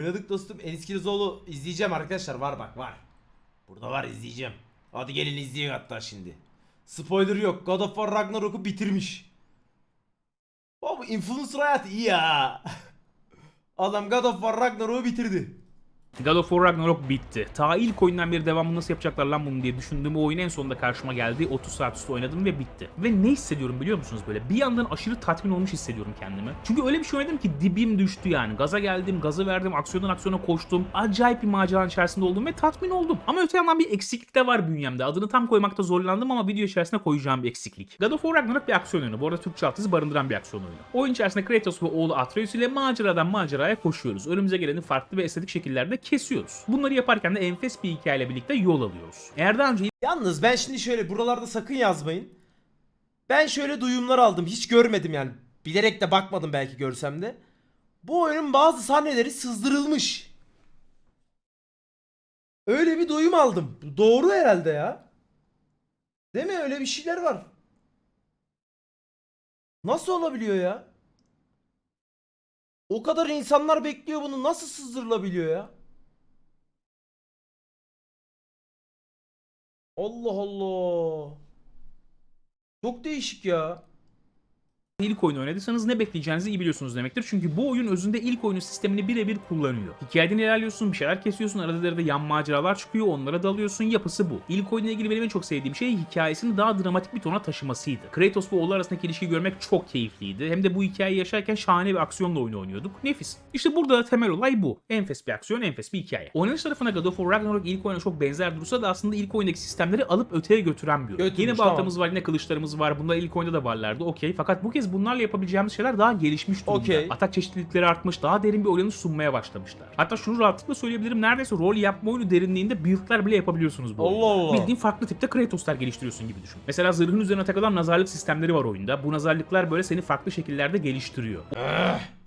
Oynadık dostum Enis Kirazoğlu izleyeceğim arkadaşlar var bak var. Burada var izleyeceğim. Hadi gelin izleyin hatta şimdi. Spoiler yok. God of War Ragnarok'u bitirmiş. Ama influencer hayatı iyi ya. Adam God of War Ragnarok'u bitirdi. God of War Ragnarok bitti. Ta ilk oyundan beri devamını nasıl yapacaklar lan bunu diye düşündüğüm oyun en sonunda karşıma geldi. 30 saat üstü oynadım ve bitti. Ve ne hissediyorum biliyor musunuz böyle? Bir yandan aşırı tatmin olmuş hissediyorum kendimi. Çünkü öyle bir şey oynadım ki dibim düştü yani. Gaza geldim, gazı verdim, aksiyondan aksiyona koştum. Acayip bir maceranın içerisinde oldum ve tatmin oldum. Ama öte yandan bir eksiklik de var bünyemde. Adını tam koymakta zorlandım ama video içerisinde koyacağım bir eksiklik. God of War Ragnarok bir aksiyon oyunu. Bu arada Türkçe alt yazı barındıran bir aksiyon oyunu. Oyun içerisinde Kratos ve oğlu Atreus ile maceradan maceraya koşuyoruz. Önümüze geleni farklı ve estetik şekillerde kesiyoruz. Bunları yaparken de enfes bir hikayeyle birlikte yol alıyoruz. Eğer daha önce Yalnız ben şimdi şöyle buralarda sakın yazmayın. Ben şöyle duyumlar aldım. Hiç görmedim yani. Bilerek de bakmadım belki görsem de. Bu oyunun bazı sahneleri sızdırılmış. Öyle bir duyum aldım. Doğru herhalde ya. Değil mi? Öyle bir şeyler var. Nasıl olabiliyor ya? O kadar insanlar bekliyor bunu. Nasıl sızdırılabiliyor ya? Allah Allah. Çok değişik ya. İlk oyunu oynadıysanız ne bekleyeceğinizi iyi biliyorsunuz demektir. Çünkü bu oyun özünde ilk oyunun sistemini birebir kullanıyor. Hikayeden ilerliyorsun, bir şeyler kesiyorsun, arada derede yan maceralar çıkıyor, onlara dalıyorsun, yapısı bu. İlk oyunla ilgili benim en çok sevdiğim şey hikayesini daha dramatik bir tona taşımasıydı. Kratos ve oğlu arasındaki ilişkiyi görmek çok keyifliydi. Hem de bu hikayeyi yaşarken şahane bir aksiyonla oyunu oynuyorduk. Nefis. İşte burada da temel olay bu. Enfes bir aksiyon, enfes bir hikaye. Oynanış tarafına God of War Ragnarok ilk oyuna çok benzer dursa da aslında ilk oyundaki sistemleri alıp öteye götüren bir oyun. Götürmüş, Yine tamam. baltamız var, yine kılıçlarımız var. Bunlar ilk oyunda da varlardı. Okey. Fakat bu kez bunlarla yapabileceğimiz şeyler daha gelişmiş durumda. Okey. Atak çeşitlilikleri artmış, daha derin bir oynanış sunmaya başlamışlar. Hatta şunu rahatlıkla söyleyebilirim. Neredeyse rol yapma oyunu derinliğinde build'ler bile yapabiliyorsunuz bu Allah oyunda. Allah. Bildiğin farklı tipte Kratos'lar geliştiriyorsun gibi düşün. Mesela zırhın üzerine takılan nazarlık sistemleri var oyunda. Bu nazarlıklar böyle seni farklı şekillerde geliştiriyor.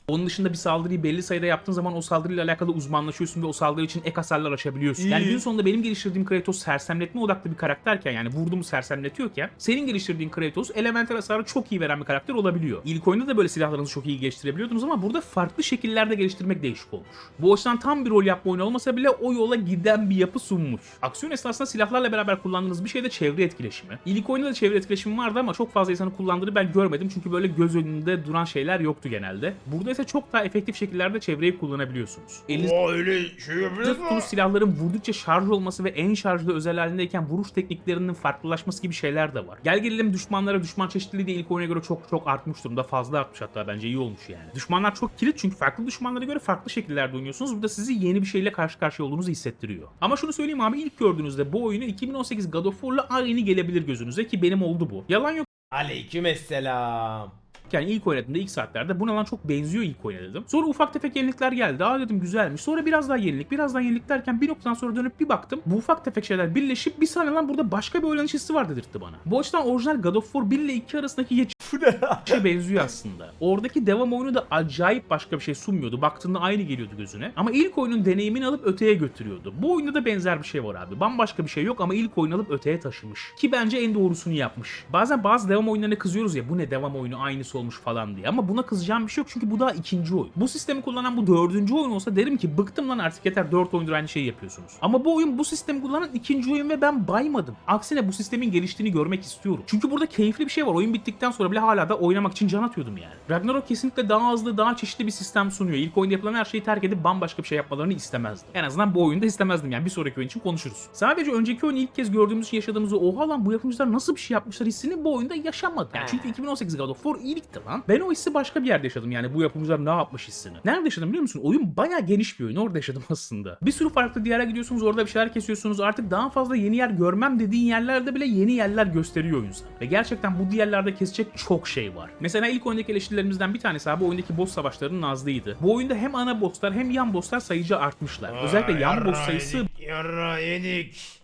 Onun dışında bir saldırıyı belli sayıda yaptığın zaman o saldırıyla alakalı uzmanlaşıyorsun ve o saldırı için ek hasarlar aşabiliyorsun. Yani İyi. gün sonunda benim geliştirdiğim Kratos sersemletme odaklı bir karakterken yani vurduğumu sersemletiyorken senin geliştirdiğin Kratos elemental hasarı çok iyi veren bir karakter olabiliyor. İlk oyunda da böyle silahlarınızı çok iyi geliştirebiliyordunuz ama burada farklı şekillerde geliştirmek değişik olmuş. Bu açıdan tam bir rol yapma oyunu olmasa bile o yola giden bir yapı sunmuş. Aksiyon esnasında silahlarla beraber kullandığınız bir şey de çevre etkileşimi. İlk oyunda da çevre etkileşimi vardı ama çok fazla insanın kullandığını ben görmedim çünkü böyle göz önünde duran şeyler yoktu genelde. Burada ise çok daha efektif şekillerde çevreyi kullanabiliyorsunuz. Elinizde Oo öyle şey tuttuğunuz silahların vurdukça şarj olması ve en şarjlı özel halindeyken vuruş tekniklerinin farklılaşması gibi şeyler de var. Gel gelelim düşmanlara düşman çeşitliliği de ilk oyuna göre çok çok artmış durumda. Fazla artmış hatta bence iyi olmuş yani. Düşmanlar çok kilit çünkü farklı düşmanlara göre farklı şekillerde oynuyorsunuz. Bu da sizi yeni bir şeyle karşı karşıya olduğunuzu hissettiriyor. Ama şunu söyleyeyim abi ilk gördüğünüzde bu oyunu 2018 God of War'la aynı gelebilir gözünüze ki benim oldu bu. Yalan yok Aleykümselam. Yani ilk oynadığımda ilk saatlerde buna lan çok benziyor ilk oyuna dedim. Sonra ufak tefek yenilikler geldi. Aa dedim güzelmiş. Sonra biraz daha yenilik, biraz daha yenilik derken bir noktadan sonra dönüp bir baktım. Bu ufak tefek şeyler birleşip bir saniye lan burada başka bir oynanış hissi var dedirtti bana. Bu açıdan orijinal God of War 1 ile 2 arasındaki Bu ne? şey benziyor aslında. Oradaki devam oyunu da acayip başka bir şey sunmuyordu. Baktığında aynı geliyordu gözüne. Ama ilk oyunun deneyimini alıp öteye götürüyordu. Bu oyunda da benzer bir şey var abi. Bambaşka bir şey yok ama ilk oyunu alıp öteye taşımış. Ki bence en doğrusunu yapmış. Bazen bazı devam oyunlarına kızıyoruz ya bu ne devam oyunu aynısı olmuş falan diye. Ama buna kızacağım bir şey yok çünkü bu daha ikinci oyun. Bu sistemi kullanan bu dördüncü oyun olsa derim ki bıktım lan artık yeter dört oyundur aynı şeyi yapıyorsunuz. Ama bu oyun bu sistemi kullanan ikinci oyun ve ben baymadım. Aksine bu sistemin geliştiğini görmek istiyorum. Çünkü burada keyifli bir şey var. Oyun bittikten sonra bile hala da oynamak için can atıyordum yani. Ragnarok kesinlikle daha hızlı, daha çeşitli bir sistem sunuyor. İlk oyunda yapılan her şeyi terk edip bambaşka bir şey yapmalarını istemezdim. En azından bu oyunda istemezdim yani bir sonraki oyun için konuşuruz. Sadece önceki oyunu ilk kez gördüğümüz yaşadığımız o oha lan bu yapımcılar nasıl bir şey yapmışlar hissini bu oyunda yaşamadım. Yani çünkü 2018 God of War iyilikti lan. Ben o hissi başka bir yerde yaşadım yani bu yapımcılar ne yapmış hissini. Nerede yaşadım biliyor musun? Oyun bayağı geniş bir oyun orada yaşadım aslında. Bir sürü farklı diyara gidiyorsunuz orada bir şeyler kesiyorsunuz artık daha fazla yeni yer görmem dediğin yerlerde bile yeni yerler gösteriyor oyun sana. Ve gerçekten bu diğerlerde kesecek çok şey var. Mesela ilk oyundaki eleştirilerimizden bir tanesi abi oyundaki boss savaşlarının nazlıydı. Bu oyunda hem ana bosslar hem yan bosslar sayıca artmışlar. Özellikle yan boss sayısı Yarra yedik.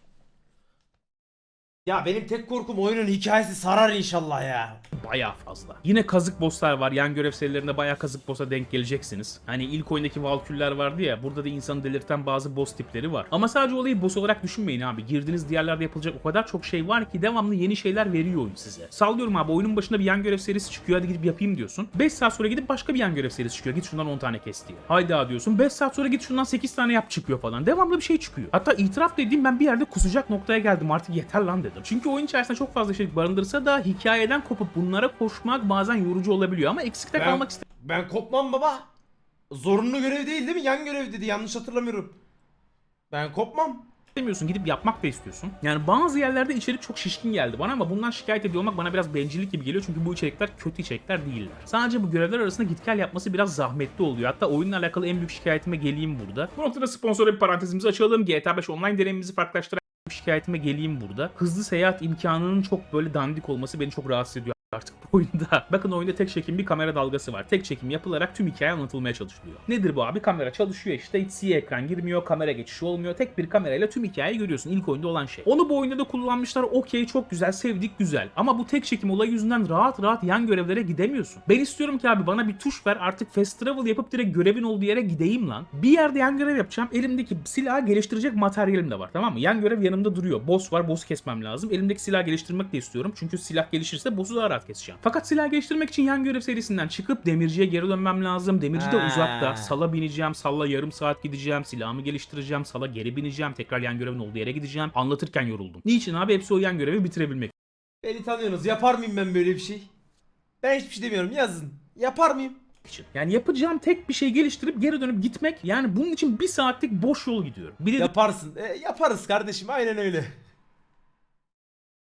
Ya benim tek korkum oyunun hikayesi sarar inşallah ya. bayağı fazla. Yine kazık bosslar var. Yan görev serilerinde bayağı kazık boss'a denk geleceksiniz. Hani ilk oyundaki Valküller vardı ya. Burada da insanı delirten bazı boss tipleri var. Ama sadece olayı boss olarak düşünmeyin abi. Girdiğiniz diğerlerde yapılacak o kadar çok şey var ki devamlı yeni şeyler veriyor oyun size. Sallıyorum abi oyunun başında bir yan görev serisi çıkıyor. Hadi gidip yapayım diyorsun. 5 saat sonra gidip başka bir yan görev serisi çıkıyor. Git şundan 10 tane kes diyor. Haydi abi diyorsun. 5 saat sonra git şundan 8 tane yap çıkıyor falan. Devamlı bir şey çıkıyor. Hatta itiraf dediğim ben bir yerde kusacak noktaya geldim. Artık yeter lan dedim. Çünkü oyun içerisinde çok fazla şey barındırsa da hikayeden kopup bunlara koşmak bazen yorucu olabiliyor ama eksikte Ben, kalmak ben kopmam baba. Zorunlu görev değil değil mi? Yan görev dedi. Yanlış hatırlamıyorum. Ben kopmam. istemiyorsun. Gidip yapmak da istiyorsun. Yani bazı yerlerde içerik çok şişkin geldi bana ama bundan şikayet ediyor olmak bana biraz bencillik gibi geliyor. Çünkü bu içerikler kötü içerikler değiller. Sadece bu görevler arasında git gel yapması biraz zahmetli oluyor. Hatta oyunla alakalı en büyük şikayetime geleyim burada. Bu noktada sponsora bir parantezimizi açalım. GTA 5 online deneyimimizi farklılaştıran şikayetime geleyim burada. Hızlı seyahat imkanının çok böyle dandik olması beni çok rahatsız ediyor artık bu oyunda. Bakın oyunda tek çekim bir kamera dalgası var. Tek çekim yapılarak tüm hikaye anlatılmaya çalışılıyor. Nedir bu abi? Kamera çalışıyor işte. Hiç siyah ekran girmiyor. Kamera geçişi olmuyor. Tek bir kamerayla tüm hikayeyi görüyorsun. İlk oyunda olan şey. Onu bu oyunda da kullanmışlar. Okey çok güzel. Sevdik güzel. Ama bu tek çekim olayı yüzünden rahat rahat yan görevlere gidemiyorsun. Ben istiyorum ki abi bana bir tuş ver. Artık fast travel yapıp direkt görevin olduğu yere gideyim lan. Bir yerde yan görev yapacağım. Elimdeki silahı geliştirecek materyalim de var. Tamam mı? Yan görev yanımda duruyor. Boss var. Boss kesmem lazım. Elimdeki silahı geliştirmek de istiyorum. Çünkü silah gelişirse boss'u daha rahat keseceğim. Fakat silah geliştirmek için yan görev serisinden çıkıp demirciye geri dönmem lazım. Demirci de Ha. uzakta. Sala bineceğim. Salla yarım saat gideceğim. Silahımı geliştireceğim. Sala geri bineceğim. Tekrar yan görevin olduğu yere gideceğim. Anlatırken yoruldum. Niçin abi? Hepsi o yan görevi bitirebilmek Beni tanıyorsunuz. Yapar mıyım ben böyle bir şey? Ben hiçbir şey demiyorum. Yazın. Yapar mıyım? için. Yani yapacağım tek bir şey geliştirip geri dönüp gitmek. Yani bunun için bir saatlik boş yol gidiyorum. Bir de Yaparsın. E, yaparız kardeşim. Aynen öyle.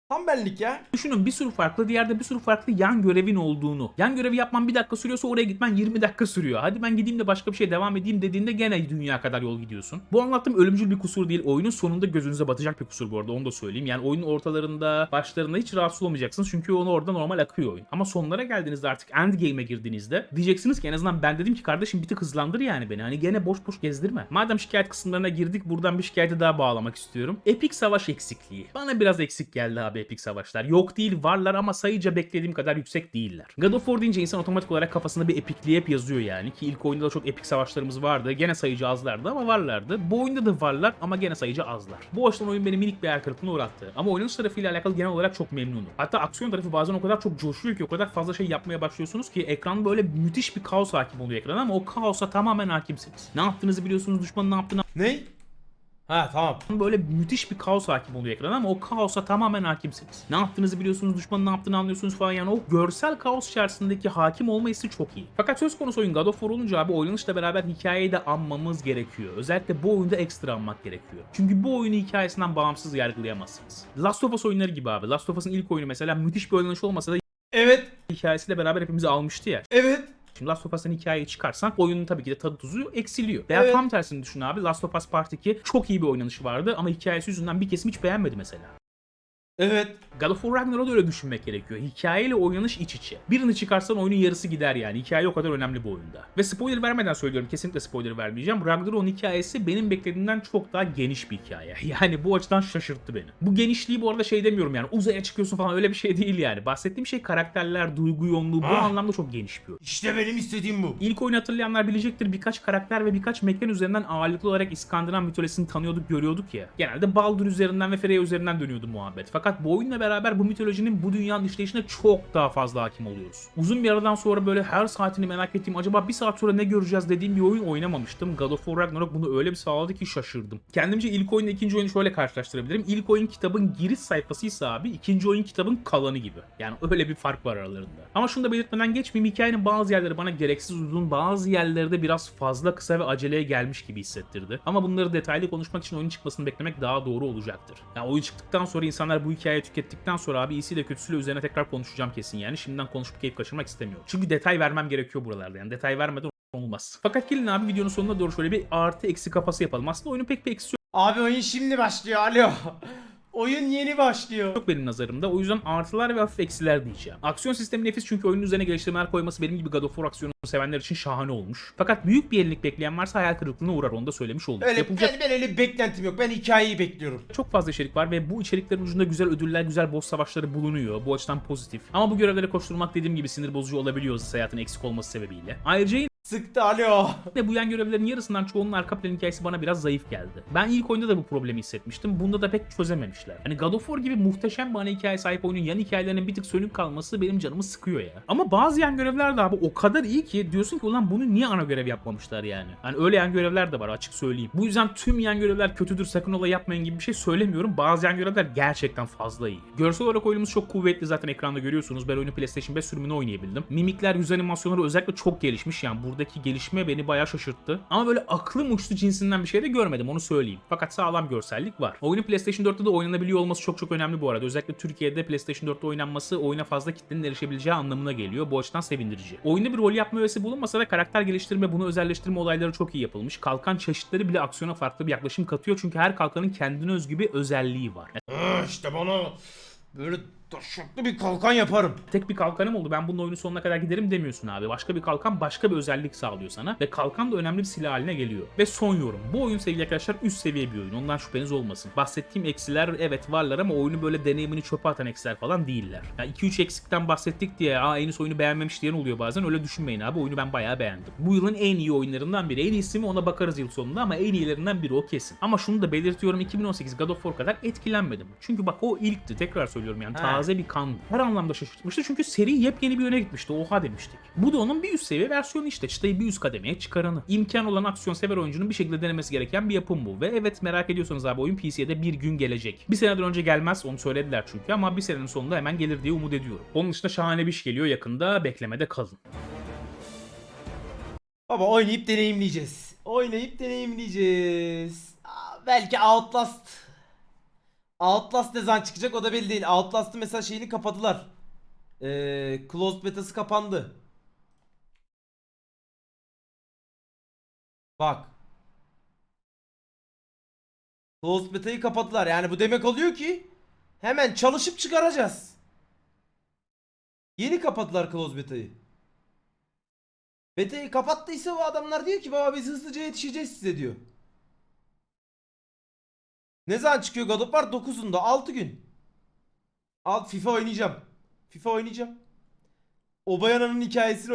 Tam benlik ya. Düşünün bir sürü farklı diğerde bir sürü farklı yan görevin olduğunu. Yan görevi yapman bir dakika sürüyorsa oraya gitmen 20 dakika sürüyor. Hadi ben gideyim de başka bir şeye devam edeyim dediğinde gene dünya kadar yol gidiyorsun. Bu anlattığım ölümcül bir kusur değil. Oyunun sonunda gözünüze batacak bir kusur bu arada onu da söyleyeyim. Yani oyunun ortalarında başlarında hiç rahatsız olmayacaksınız. Çünkü onu orada normal akıyor oyun. Ama sonlara geldiğinizde artık endgame'e girdiğinizde diyeceksiniz ki en azından ben dedim ki kardeşim bir tık hızlandır yani beni. Hani gene boş boş gezdirme. Madem şikayet kısımlarına girdik buradan bir şikayete daha bağlamak istiyorum. Epic savaş eksikliği. Bana biraz eksik geldi abi Epic savaşlar. Yok değil varlar ama sayıca beklediğim kadar yüksek değiller. God of War deyince insan otomatik olarak kafasında bir epikliği hep yazıyor yani. Ki ilk oyunda da çok epik savaşlarımız vardı. Gene sayıcı azlardı ama varlardı. Bu oyunda da varlar ama gene sayıcı azlar. Bu açıdan oyun beni minik bir hayal kırıklığına uğrattı. Ama oynanış tarafıyla alakalı genel olarak çok memnunum. Hatta aksiyon tarafı bazen o kadar çok coşuyor ki o kadar fazla şey yapmaya başlıyorsunuz ki ekran böyle müthiş bir kaos hakim oluyor ekrana ama o kaosa tamamen hakimsiniz. Ne yaptığınızı biliyorsunuz, düşmanın ne yaptığını Ne? Ha tamam. böyle müthiş bir kaos hakim oluyor ekrana ama o kaosa tamamen hakimsiniz. Ne yaptığınızı biliyorsunuz, düşmanın ne yaptığını anlıyorsunuz falan yani o görsel kaos içerisindeki hakim olma hissi çok iyi. Fakat söz konusu oyun God of War olunca abi oynanışla beraber hikayeyi de anmamız gerekiyor. Özellikle bu oyunda ekstra anmak gerekiyor. Çünkü bu oyunu hikayesinden bağımsız yargılayamazsınız. Last of Us oyunları gibi abi. Last of Us'ın ilk oyunu mesela müthiş bir oynanış olmasa da Evet. hikayesiyle beraber hepimizi almıştı ya. Evet. Şimdi Last of Us'ın hikayeyi çıkarsan oyunun tabii ki de tadı tuzu eksiliyor. Veya Evet. tam tersini düşün abi. Last of Us Part 2 çok iyi bir oynanışı vardı ama hikayesi yüzünden bir kesim hiç beğenmedi mesela. Evet. God of War Ragnarok'u da öyle düşünmek gerekiyor. Hikayeyle oynanış iç içe. Birini çıkarsan oyunun yarısı gider yani. Hikaye o kadar önemli bu oyunda. Ve spoiler vermeden söylüyorum. Kesinlikle spoiler vermeyeceğim. Ragnarok'un hikayesi benim beklediğimden çok daha geniş bir hikaye. Yani bu açıdan şaşırttı beni. Bu genişliği bu arada şey demiyorum yani uzaya çıkıyorsun falan öyle bir şey değil yani. Bahsettiğim şey karakterler, duygu yoğunluğu bu Ah. anlamda çok geniş bir oyun. İşte benim istediğim bu. İlk oyunu hatırlayanlar bilecektir birkaç karakter ve birkaç mekan üzerinden ağırlıklı olarak İskandinav mitolojisini tanıyorduk görüyorduk ya. Genelde Baldur üzerinden ve Freya üzerinden dönüyordu muhabbet. Fakat bu oyunla beraber bu mitolojinin bu dünyanın işleyişine çok daha fazla hakim oluyoruz. Uzun bir aradan sonra böyle her saatini merak ettiğim acaba bir saat sonra ne göreceğiz dediğim bir oyun oynamamıştım. God of War Ragnarok bunu öyle bir sağladı ki şaşırdım. Kendimce ilk oyunla ikinci oyunu şöyle karşılaştırabilirim. İlk oyun kitabın giriş sayfasıysa abi ikinci oyun kitabın kalanı gibi. Yani öyle bir fark var aralarında. Ama şunu da belirtmeden geçmeyeyim. Hikayenin bazı yerleri bana gereksiz uzun, bazı yerlerde biraz fazla kısa ve aceleye gelmiş gibi hissettirdi. Ama bunları detaylı konuşmak için oyun çıkmasını beklemek daha doğru olacaktır. Yani oyun çıktıktan sonra insanlar bu hikayeyi tükettikten sonra abi iyisiyle kötüsüyle üzerine tekrar konuşacağım kesin yani. Şimdiden konuşup keyif kaçırmak istemiyorum. Çünkü detay vermem gerekiyor buralarda. Yani detay vermeden olmaz. Fakat gelin abi videonun sonuna doğru şöyle bir artı eksi kafası yapalım. Aslında oyunun pek bir eksi Abi oyun şimdi başlıyor. Alo. Oyun yeni başlıyor. yok benim nazarımda. O yüzden artılar ve hafif eksiler diyeceğim. Aksiyon sistemi nefis çünkü oyunun üzerine geliştirmeler koyması benim gibi God of War aksiyonu sevenler için şahane olmuş. Fakat büyük bir yenilik bekleyen varsa hayal kırıklığına uğrar onu da söylemiş oldum. Öyle, Yapılacak ben, ben öyle bir beklentim yok. Ben hikayeyi bekliyorum. çok fazla içerik var ve bu içeriklerin ucunda güzel ödüller, güzel boss savaşları bulunuyor. Bu açıdan pozitif. Ama bu görevlere koşturmak dediğim gibi sinir bozucu olabiliyor seyahatin eksik olması sebebiyle. Ayrıca Sıktı alo. de bu yan görevlerin yarısından çoğunun arka plan hikayesi bana biraz zayıf geldi. Ben ilk oyunda da bu problemi hissetmiştim. Bunda da pek çözememişler. Hani God of War gibi muhteşem bir ana hikaye sahip oyunun yan hikayelerinin bir tık sönük kalması benim canımı sıkıyor ya. Ama bazı yan görevler de abi o kadar iyi ki diyorsun ki ulan bunu niye ana görev yapmamışlar yani. Hani öyle yan görevler de var açık söyleyeyim. Bu yüzden tüm yan görevler kötüdür sakın ola yapmayın gibi bir şey söylemiyorum. Bazı yan görevler gerçekten fazla iyi. Görsel olarak oyunumuz çok kuvvetli zaten ekranda görüyorsunuz. Ben oyunu PlayStation 5 sürümünü oynayabildim. Mimikler, yüz animasyonları özellikle çok gelişmiş. Yani buradaki gelişme beni bayağı şaşırttı. Ama böyle aklım uçtu cinsinden bir şey de görmedim onu söyleyeyim. Fakat sağlam görsellik var. Oyunun PlayStation 4'te de oynanabiliyor olması çok çok önemli bu arada. Özellikle Türkiye'de PlayStation 4'te oynanması oyuna fazla kitlenin erişebileceği anlamına geliyor. Bu açıdan sevindirici. Oyunda bir rol yapma öğesi bulunmasa da karakter geliştirme, bunu özelleştirme olayları çok iyi yapılmış. Kalkan çeşitleri bile aksiyona farklı bir yaklaşım katıyor. Çünkü her kalkanın kendine özgü bir özelliği var. Ah, işte bana böyle taşaklı bir kalkan yaparım. tek bir kalkanım oldu ben bunun oyunun sonuna kadar giderim demiyorsun abi. Başka bir kalkan başka bir özellik sağlıyor sana ve kalkan da önemli bir silah haline geliyor. Ve son yorum. Bu oyun sevgili arkadaşlar üst seviye bir oyun. Ondan şüpheniz olmasın. Bahsettiğim eksiler evet varlar ama oyunu böyle deneyimini çöpe atan eksiler falan değiller. Ya 2-3 eksikten bahsettik diye aa Enis oyunu beğenmemiş diyen oluyor bazen. Öyle düşünmeyin abi. Oyunu ben bayağı beğendim. Bu yılın en iyi oyunlarından biri. En iyisi mi ona bakarız yıl sonunda ama en iyilerinden biri o kesin. Ama şunu da belirtiyorum 2018 God of War kadar etkilenmedim. Çünkü bak o ilkti. Tekrar söylüyorum yani Ha. Taze bir kan. Her anlamda şaşırtmıştı çünkü seri yepyeni bir yöne gitmişti. Oha demiştik. Bu da onun bir üst seviye versiyonu işte. Çıtayı bir üst kademeye çıkaranı. İmkan olan aksiyon sever oyuncunun bir şekilde denemesi gereken bir yapım bu. Ve evet merak ediyorsanız abi oyun PC'ye bir gün gelecek. Bir seneden önce gelmez onu söylediler çünkü ama bir senenin sonunda hemen gelir diye umut ediyorum. Onun dışında şahane bir iş geliyor yakında. Beklemede kalın. Baba oynayıp deneyimleyeceğiz. Oynayıp deneyimleyeceğiz. Belki Outlast. Outlast ne zaman çıkacak o da belli değil. Outlast'ın mesela şeyini kapadılar. Ee, closed beta'sı kapandı. Bak. Closed beta'yı kapadılar. Yani bu demek oluyor ki hemen çalışıp çıkaracağız. Yeni kapadılar closed beta'yı. Beta'yı kapattıysa bu adamlar diyor ki baba biz hızlıca yetişeceğiz size diyor. Ne zaman çıkıyor God of War? 9'unda 6 gün. Al FIFA oynayacağım. FIFA oynayacağım. Obayana'nın hikayesini oynayacağım.